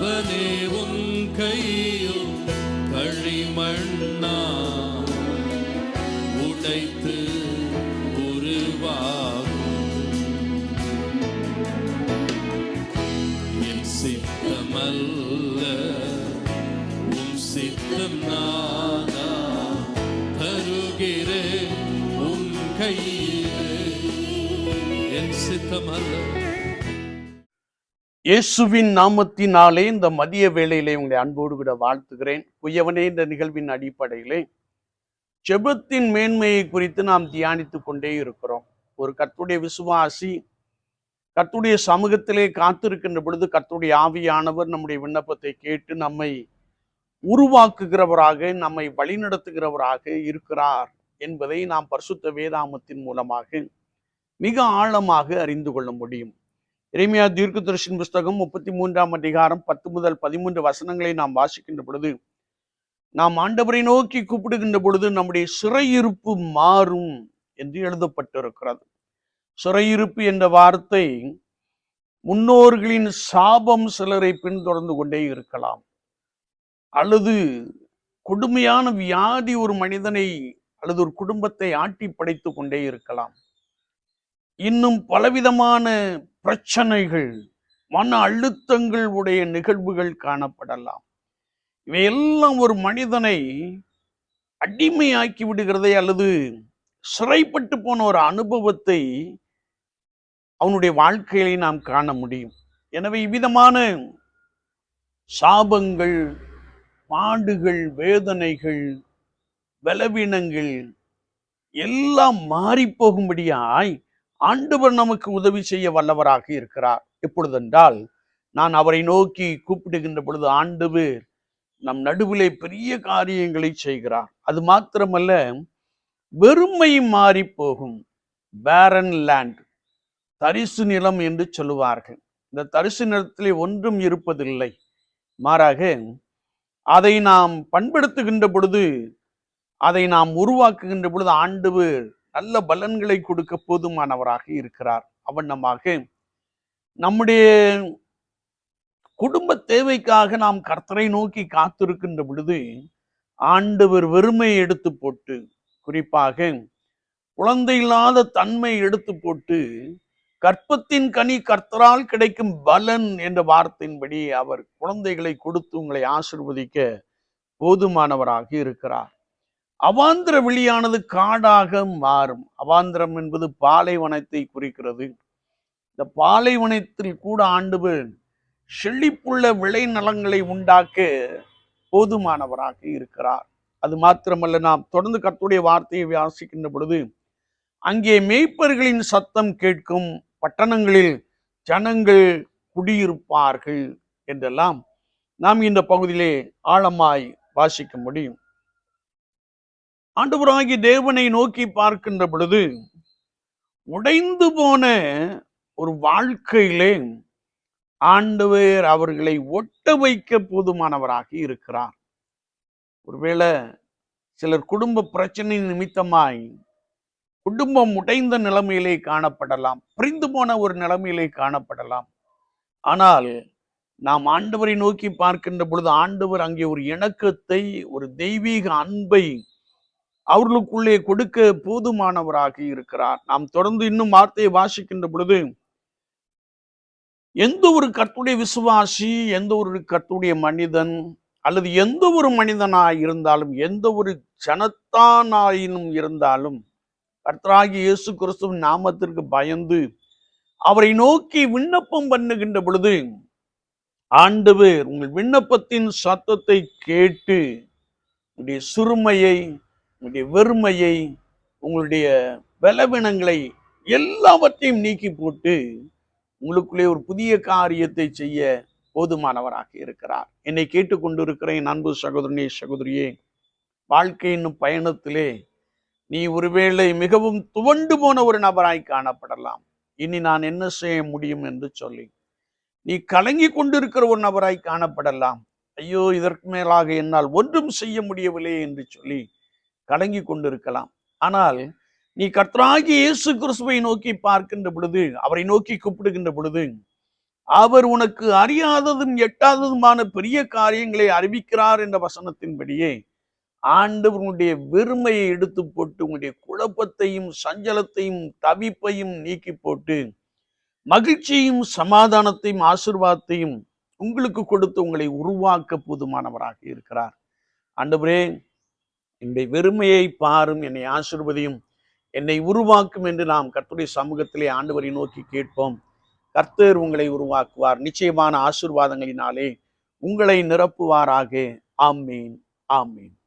அவனே உன் கையில் களிமண்ணா. உடைத்து உருவாகும். என் சித்தமல்ல உன் சித்தம் நானா. தருகிறேன் உன் கையில். என் சித்தமல்ல. இயேசுவின் நாமத்தினாலே இந்த மதிய வேளையிலே உங்களை அன்போடு விட வாழ்த்துகிறேன். குயவனே இந்த நிகழ்வின் அடிப்படையிலே செபத்தின் மேன்மையை குறித்து நாம் தியானித்து கொண்டே இருக்கிறோம். ஒரு கத்துடைய விசுவாசி கத்துடைய சமூகத்திலே காத்திருக்கின்ற பொழுது கத்துடைய ஆவியானவர் நம்முடைய விண்ணப்பத்தை கேட்டு நம்மை உருவாக்குகிறவராக நம்மை வழிநடத்துகிறவராக இருக்கிறார் என்பதை நாம் பரிசுத்த வேதாமத்தின் மூலமாக மிக ஆழமாக அறிந்து கொள்ள முடியும். இறைமையா தீர்க்கதரிசின் புஸ்தகம் முப்பத்தி மூன்றாம் அதிகாரம் பத்து முதல் பதிமூன்று வசனங்களை நாம் வாசிக்கின்ற பொழுது நாம் ஆண்டவரை நோக்கி கூப்பிடுகின்ற பொழுது நம்முடைய சிறையிருப்பு மாறும் என்று எழுதப்பட்டிருக்கிறது. சிறையிருப்பு என்ற வார்த்தை முன்னோர்களின் சாபம் சிலரை பின்தொடர்ந்து கொண்டே இருக்கலாம். அல்லது கொடுமையான வியாதி ஒரு மனிதனை அல்லது ஒரு குடும்பத்தை ஆட்டி படைத்து கொண்டே இருக்கலாம். இன்னும் பலவிதமான பிரச்சனைகள் மன அழுத்தங்கள் உடைய நிகழ்வுகள் காணப்படலாம். இவையெல்லாம் ஒரு மனிதனை அடிமையாக்கி விடுகிறதை அல்லது சிறைப்பட்டு போன ஒரு அனுபவத்தை அவனுடைய வாழ்க்கையிலே நாம் காண முடியும். எனவே இவ்விதமான சாபங்கள் பாடுகள் வேதனைகள் பலவீனங்கள் எல்லாம் மாறிப்போகும்படியாய் ஆண்டவர் நமக்கு உதவி செய்ய வல்லவராக இருக்கிறார். எப்பொழுதென்றால் நான் அவரை நோக்கி கூப்பிடுகின்ற பொழுது ஆண்டவர் நம் நடுவிலே பெரிய காரியங்களை செய்கிறார். அது மாத்திரமல்ல வெறுமை மாறி போகும். பேரன் லேண்ட் தரிசு நிலம் என்று சொல்லுவார்கள். இந்த தரிசு நிலத்திலே ஒன்றும் இருப்பதில்லை. மாறாக அதை நாம் பண்படுத்துகின்ற பொழுது அதை நாம் உருவாக்குகின்ற பொழுது ஆண்டவர் நல்ல பலன்களை கொடுக்க போதுமானவராக இருக்கிறார். அவண்ணமாக நம்முடைய குடும்ப தேவைக்காக நாம் கர்த்தரை நோக்கி காத்திருக்கின்ற பொழுது ஆண்டவர் வெறுமை எடுத்து போட்டு குறிப்பாக குழந்தை இல்லாத தன்மை எடுத்து போட்டு கற்பத்தின் கனி கர்த்தரால் கிடைக்கும் பலன் என்ற வார்த்தையின்படி அவர் குழந்தைகளை கொடுத்து உங்களை ஆசிர்வதிக்க போதுமானவராக இருக்கிறார். அவாந்திர வெளியானது காடாக மாறும். அவாந்திரம் என்பது பாலைவனத்தை குறிக்கிறது. இந்த பாலைவனத்தில் கூட ஆண்டவர் செழிப்புள்ள விளைநலங்களை உண்டாக்க போதுமானவராக இருக்கிறார். அது மாத்திரமல்ல நாம் தொடர்ந்து கத்துடைய வார்த்தையை வாசிக்கின்ற பொழுது அங்கே மேய்ப்பர்களின் சத்தம் கேட்கும் பட்டணங்களில் ஜனங்கள் குடியிருப்பார்கள் என்றெல்லாம் நாம் இந்த பகுதியிலே ஆழமாய் வாசிக்க முடியும். ஆண்டவராகி தேவனை நோக்கி பார்க்கின்ற பொழுது உடைந்து போன ஒரு வாழ்க்கையிலே ஆண்டவர் அவர்களை ஒட்ட வைக்க போதுமானவராக இருக்கிறார். ஒருவேளை சிலர் குடும்ப பிரச்சனை நிமித்தமாய் குடும்பம் உடைந்த நிலைமையிலே காணப்படலாம் பிரிந்து போன ஒரு நிலைமையிலே காணப்படலாம். ஆனால் நாம் ஆண்டவரை நோக்கி பார்க்கின்ற பொழுது ஆண்டவர் அங்கே ஒரு இணக்கத்தை ஒரு தெய்வீக அன்பை அவர்களுக்குள்ளே கொடுக்க போதுமானவராக இருக்கிறார். நாம் தொடர்ந்து இன்னும் வார்த்தையை வாசிக்கின்ற பொழுது எந்த ஒரு கத்துடைய விசுவாசி எந்த ஒரு கத்துடைய மனிதன் அல்லது எந்த ஒரு மனிதனாய் இருந்தாலும் எந்த ஒரு ஜனத்தானாயினும் இருந்தாலும் கர்த்தராகி இயேசு கிறிஸ்துவின் நாமத்திற்கு பயந்து அவரை நோக்கி விண்ணப்பம் பண்ணுகின்ற பொழுது ஆண்டவர் உங்கள் விண்ணப்பத்தின் சத்தத்தை கேட்டு உங்களுடைய சிறுமையை உங்களுடைய வெறுமையை உங்களுடைய பலவீனங்களை எல்லாவற்றையும் நீக்கி போட்டு உங்களுக்குள்ளே ஒரு புதிய காரியத்தை செய்ய போதுமானவராக இருக்கிறார். என்னை கேட்டுக்கொண்டிருக்கிறேன் அன்பு சகோதரனே சகோதரியே வாழ்க்கையின் பயணத்திலே நீ ஒருவேளை மிகவும் துவண்டு போன ஒரு நபராய் காணப்படலாம். இனி நான் என்ன செய்ய முடியும் என்று சொல்லி. நீ கலங்கி கொண்டிருக்கிற ஒரு நபராய் காணப்படலாம். ஐயோ இதற்கு மேலாக என்னால் ஒன்றும் செய்ய முடியவில்லை என்று சொல்லி கலங்கி கொண்டிருக்கலாம். ஆனால் நீ கர்த்தராகி இயேசு கிறிஸ்துவை நோக்கி பார்க்கின்ற பொழுது அவரை நோக்கி கூப்பிடுகின்ற பொழுது அவர் உனக்கு அறியாததும் எட்டாததுமான பெரிய காரியங்களை அறிவிக்கிறார் என்ற வசனத்தின்படியே ஆண்டவருடைய வெறுமையை எடுத்து போட்டு உங்களுடைய குழப்பத்தையும் சஞ்சலத்தையும் தவிப்பையும் நீக்கி போட்டு மகிழ்ச்சியும் சமாதானத்தையும் ஆசிர்வாதத்தையும் உங்களுக்கு கொடுத்து உங்களை உருவாக்க போதுமானவராக இருக்கிறார். ஆண்டவரே என்னுடைய வெறுமையை பாரும் என்னை ஆசிர்வதியும் என்னை உருவாக்கும் என்று நாம் கர்த்தருடைய சமூகத்திலே ஆண்டவரை நோக்கி கேட்போம். கர்த்தர் உங்களை உருவாக்குவார். நிச்சயமான ஆசிர்வாதங்களினாலே உங்களை நிரப்புவாராக. ஆமீன். ஆமீன்.